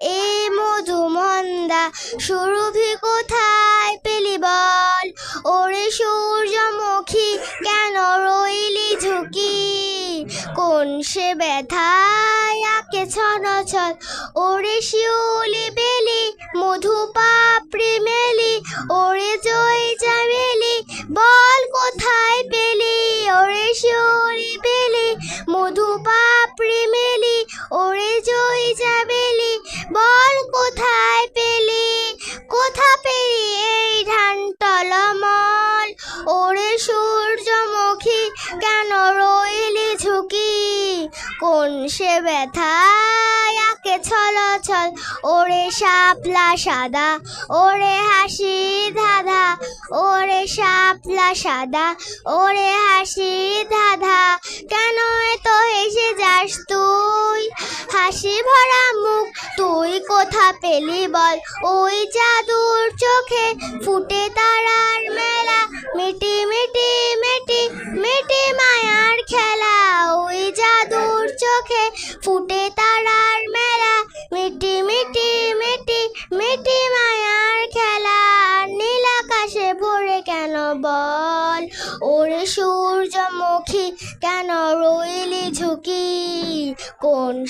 এ মধুমন্দা, সুরভি কোথায় পেলি বল? ওরে সূর্যমুখী, কেন রইলি ঝুঁকি? কোন সে ব্যথায় আকে ছনছল ওরে শিউলি বেলি মধু পাপড়ি মেলি, ওরে জয় বল কোথায় পেলি? কোথা পেলি এই ধান টলমল ওরে সূর্যমুখী, কেন রইলি ঝুঁকি? কোন সে ব্যথায় আকে ছল ছল ওরে শাপলা সাদা, ওরে হাসি ধাঁধা, ওরে শাপলা সাদা, ওরে হাসি ধাঁধা, কেন হাসি ভরা মুখ। তুই কোথা পেলি বল? ওই জাদুর চোখে ফুটে তারার মেলা। মিটি মিটি মিটি মিটি মায়ার খেলা। ওই জাদুর চোখে ফুটে তারার মেলা। মিটি মিটি মিটি মিটি মায়ার খেলা। নীল আকাশে ভরে কেন বল? ওরে সূর্যমুখী কেন রইলি ঝুঁকি? কোন